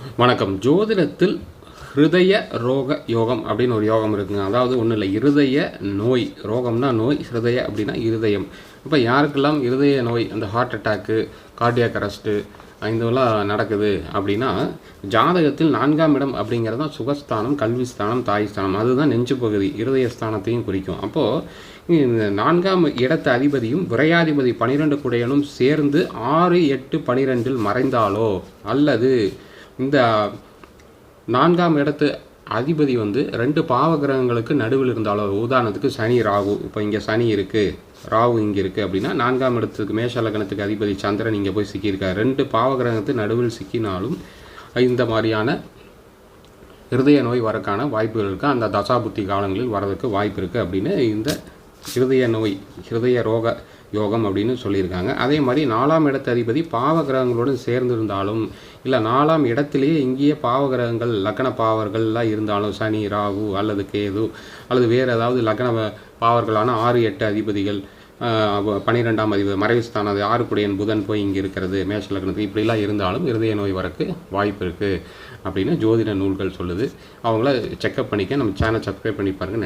வணக்கம். ஜோதிடத்தில் ஹிருதய ரோக யோகம் அப்படின்னு ஒரு யோகம் இருக்குங்க. அதாவது ஒன்றும் இல்லை இருதய நோய். ரோகம்னா நோய் ஹிருதய அப்படின்னா இருதயம். இப்போ யாருக்கெல்லாம் இருதய நோய் அந்த ஹார்ட் அட்டாக்கு கார்டியாக் அரெஸ்ட்டு இதெல்லாம் நடக்குது அப்படின்னா ஜாதகத்தில் நான்காம் இடம் அப்படிங்கிறது தான் சுகஸ்தானம் கல்விஸ்தானம் தாய்ஸ்தானம். அதுதான் நெஞ்சு பகுதி இருதய ஸ்தானத்தையும் குறிக்கும். அப்போது இந்த நான்காம் இடத்த அதிபதியும் விரையாதிபதி பனிரெண்டு குடையனும் சேர்ந்து ஆறு எட்டு பனிரெண்டில் மறைந்தாலோ அல்லது இந்த நான்காம் இடத்து அதிபதி வந்து ரெண்டு பாவகிரகங்களுக்கு நடுவில் இருந்தாலோ உதாரணத்துக்கு சனி ராகு. இப்போ இங்கே சனி இருக்குது ராகு இங்கே இருக்குது அப்படின்னா நான்காம் இடத்துக்கு மேஷ லக்னத்துக்கு அதிபதி சந்திரன் இங்கே போய் சிக்கியிருக்கார். ரெண்டு பாவகிரகத்து நடுவில் சிக்கினாலும் இந்த மாதிரியான இருதய நோய் வரக்கான வாய்ப்புகள் இருக்குது அந்த தசாபுத்தி காலங்களில் வரதுக்கு வாய்ப்பு இருக்குது அப்படின்னு இந்த இருதய நோய் இருதய ரோக யோகம் அப்படின்னு சொல்லியிருக்காங்க. அதே மாதிரி நாலாம் இடத்து அதிபதி பாவ கிரகங்களுடன் சேர்ந்திருந்தாலும் இல்லை நாலாம் இடத்திலேயே இங்கேயே பாவ கிரகங்கள் லக்கண பாவர்கள்லாம் இருந்தாலும் சனி ராகு அல்லது கேது அல்லது வேறு ஏதாவது லக்கண பாவர்களான ஆறு எட்டு அதிபதிகள் பன்னிரெண்டாம் அதிபதி மறைவுஸ்தானம் அது ஆறுக்குடையன் புதன் போய் இங்கே இருக்கிறது மேஷ லக்னத்துக்கு இப்படிலாம் இருந்தாலும் இருதய நோய் வரக்கு வாய்ப்பு இருக்குது அப்படின்னு ஜோதிட நூல்கள் சொல்லுது. அவங்கள செக்கப் பண்ணிக்க நம்ம சேனல் சப்ஸ்கிரைப் பண்ணி பாருங்கள்